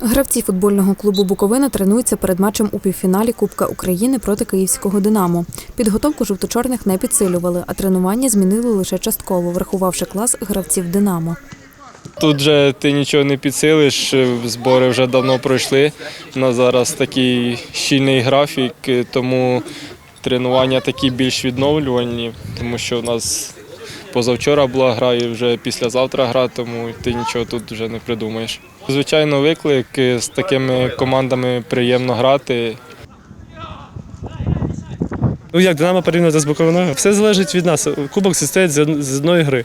Гравці футбольного клубу Буковина тренуються перед матчем у півфіналі Кубка України проти київського Динамо. Підготовку жовточорних не підсилювали, а тренування змінили лише частково, врахувавши клас гравців Динамо. Тут же ти нічого не підсилиш, збори вже давно пройшли. У нас зараз такий щільний графік, тому тренування такі більш відновлювальні, тому що у нас позавчора була гра і вже післязавтра гра, тому ти нічого тут вже не придумаєш. Звичайно, виклик з такими командами приємно грати. Ну як Динамо порівняно з Буковиною? Все залежить від нас. Кубок состоїть з одної гри.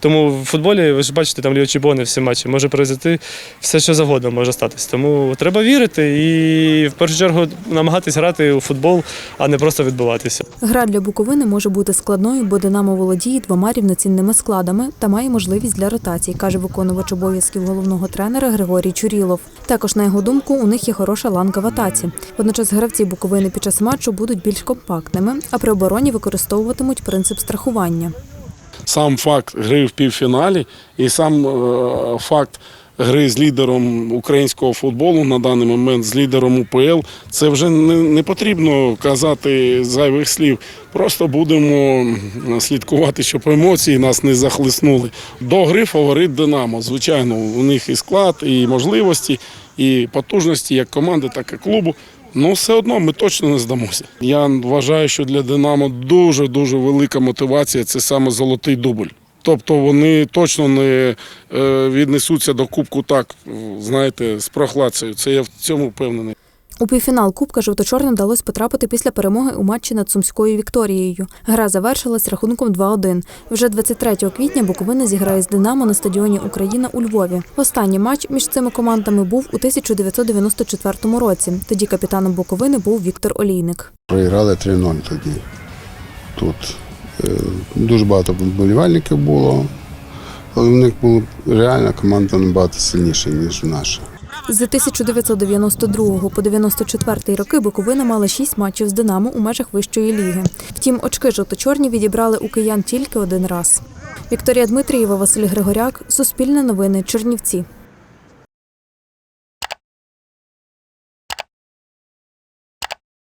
Тому в футболі, ви ж бачите, там ліочібони всі матчі, може произойти все, що завгодно може статися. Тому треба вірити і в першу чергу намагатись грати у футбол, а не просто відбуватися. Гра для Буковини може бути складною, бо Динамо володіє двома рівноцінними складами та має можливість для ротацій, каже виконувач обов'язків головного тренера Григорій Чурілов. Також, на його думку, у них є хороша ланка в атаці. Водночас гравці Буковини під час матчу будуть більш компактними, а при обороні використовуватимуть принцип страхування. Сам факт гри в півфіналі і сам е, факт гри з лідером українського футболу на даний момент, з лідером УПЛ, це вже не, не потрібно казати зайвих слів. Просто будемо слідкувати, щоб емоції нас не захлиснули. До гри фаворит Динамо. Звичайно, у них і склад, і можливості, і потужності як команди, так і клубу. Ну, все одно ми точно не здамося. Я вважаю, що для Динамо дуже дуже велика мотивація це саме золотий дубль. Тобто вони точно не е, віднесуться до кубку так, знаєте, з прохладцею. Це я в цьому впевнений. У півфінал Кубка жовто-чорним вдалося потрапити після перемоги у матчі над Сумською Вікторією. Гра завершилась рахунком 2-1. Вже 23 квітня Буковина зіграє з Динамо на стадіоні Україна у Львові. Останній матч між цими командами був у 1994 році. Тоді капітаном Буковини був Віктор Олійник. Проіграли 3-0 тоді. Тут е, дуже багато вболівальників було, але в них була реальна команда набагато сильніша, ніж наша. З 1992 по 94 роки Буковина мала шість матчів з Динамо у межах вищої ліги. Втім, очки жовто-чорні відібрали у киян тільки один раз. Вікторія Дмитрієва, Василь Григоряк, Суспільне новини, Чернівці.